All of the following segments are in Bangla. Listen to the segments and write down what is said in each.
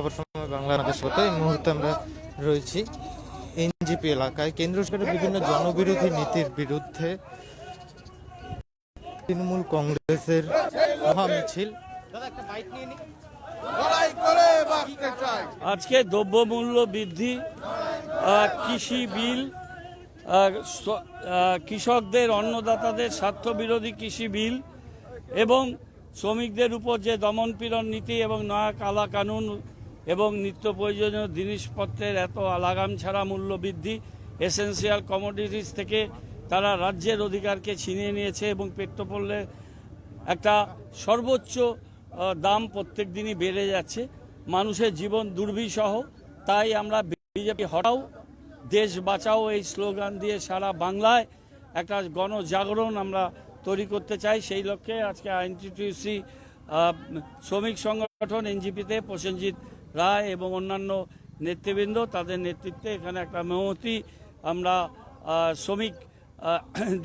খবর সময় বাংলা সাথে এই মুহূর্তে আমরা রয়েছি এনজিপি এলাকায়। কেন্দ্র সরকারের বিভিন্ন জনবিরোধী নীতির বিরুদ্ধে তৃণমূল কংগ্রেসের মহামিছিল। আজকে দ্রব্যমূল্য বৃদ্ধি কৃষি বিল কৃষকদের, অন্নদাতাদের স্বার্থ বিরোধী কৃষি বিল এবং শ্রমিকদের উপর যে দমনপীড়ন নীতি এবং নয়া কালা কানুন এবং নিত্য প্রয়োজনীয় জিনিসপত্রের এত লাগাম ছাড়া মূল্য বৃদ্ধি এসেন্সিয়াল কমোডিটিস থেকে তারা রাজ্যের অধিকারকে ছিনিয়ে নিয়েছে এবং পেট্রোপোলের একটা সর্বোচ্চ দাম প্রত্যেক দিনই বেড়ে যাচ্ছে। মানুষের জীবন দুর্বিষহ। তাই আমরা বিজেপি হটাও, দেশ বাঁচাও এই স্লোগান দিয়ে সারা বাংলায় একটা গণজাগরণ আমরা তৈরি করতে চাই। সেই লক্ষ্যে আজকে আইনটিটিউসি শ্রমিক সংগঠন এনজিপিতে প্রসেনজিৎ রায় এবং অন্যান্য নেতৃবৃন্দ তাদের নেতৃত্বে এখানে একটা মেমতি আমরা আহ, শ্রমিক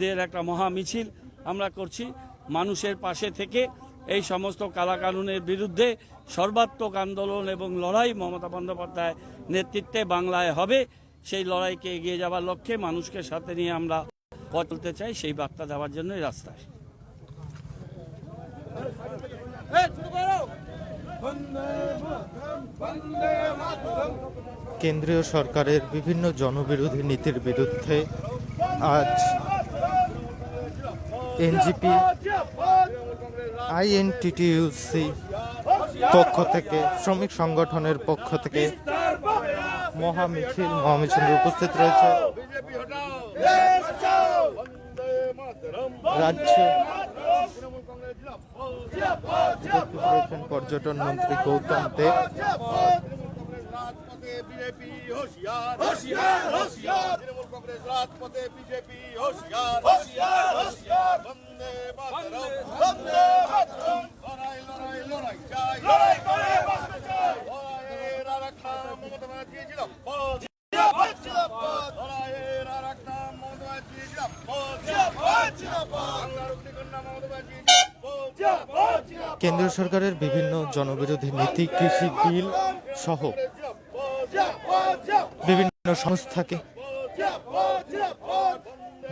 দের একটা মহা মিছিল আমরা করছি। মানুষের পাশে থেকে এই সমস্ত কালাকানুনের বিরুদ্ধে সর্বাত্মক আন্দোলন এবং লড়াই মমতা বন্দ্যোপাধ্যায় নেতৃত্বে বাংলায় হবে। সেই লড়াইকে এগিয়ে যাওয়ার লক্ষ্যে মানুষকে সাথে নিয়ে আমরা পথ চাই। সেই বার্তা দেওয়ার জন্যই রাস্তায়। কেন্দ্রীয় সরকারের বিভিন্ন জনবিরোধী নীতির বিরুদ্ধে আজ এনজিপি আইএনটিটিউসি পক্ষ থেকে শ্রমিক সংগঠনের পক্ষ থেকে মহামিছিল মহামিছিলে উপস্থিত রয়েছে। রাজ্য রয়েছেন পর্যটন মন্ত্রী গৌতম দেব বাংলার অগ্নিকন্যা মমতা ব্যানার্জি জিন্দাবাদ জিন্দাবাদ জিন্দাবাদ কেন্দ্র সরকারের বিভিন্ন জনবিরোধী নীতি, কৃষি বিল সহ বিভিন্ন সংস্থাকে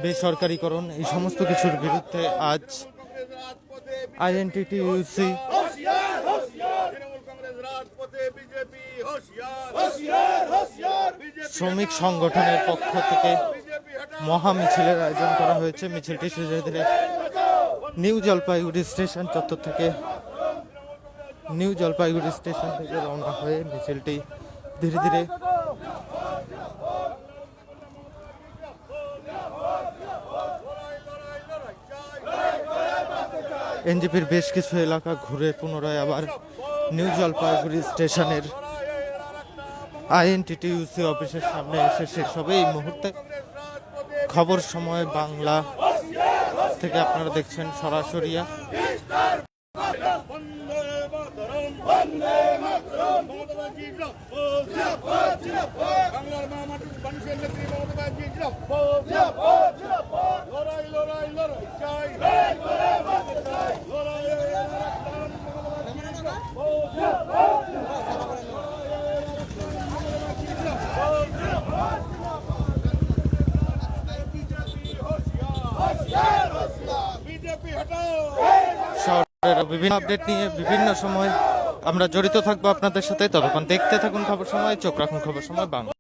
বেসরকারীকরণ, এই সমস্ত কিছুর বিরুদ্ধে আজ আইএনটিটিউসি শ্রমিক সংগঠনের পক্ষ থেকে মহা মিছিলের আয়োজন করা হয়েছে। মিছিলটি ধীরে ধীরে নিউ জলপাইগুড়ি স্টেশন চত্বর থেকে নিউ জলপাইগুড়ি স্টেশন থেকে রওনা হয়ে মিছিলটি ধীরে ধীরে এনজিপির বেশ কিছু এলাকা ঘুরে পুনরায় আবার নিউ জলপাইগুড়ি স্টেশনের আইএনটিটিউসি অফিসের সামনে এসে শেষ হবে এই মুহূর্তে খবর সময় বাংলা থেকে আপনারা দেখছেন সরাসরি। বাংলার মা মানুষের নেত্রী মমতা ব্যানার্জি জিন্দাবাদ জিন্দাবাদ লড়াই লড়াই লড়াই চাই লড়াই করে বাঁচতে চাই লড়াইয়ের আর এক নাম মমতা ব্যানার্জি জিন্দাবাদ বিজেপি হটাও শহরের বিভিন্ন আপডেট নিয়ে বিভিন্ন সময় আমরা জড়িত থাকব আপনাদের সাথে। ততক্ষণ দেখতে থাকুন খবর সময়, চোখ রাখুন খবর সময়, বাংলা।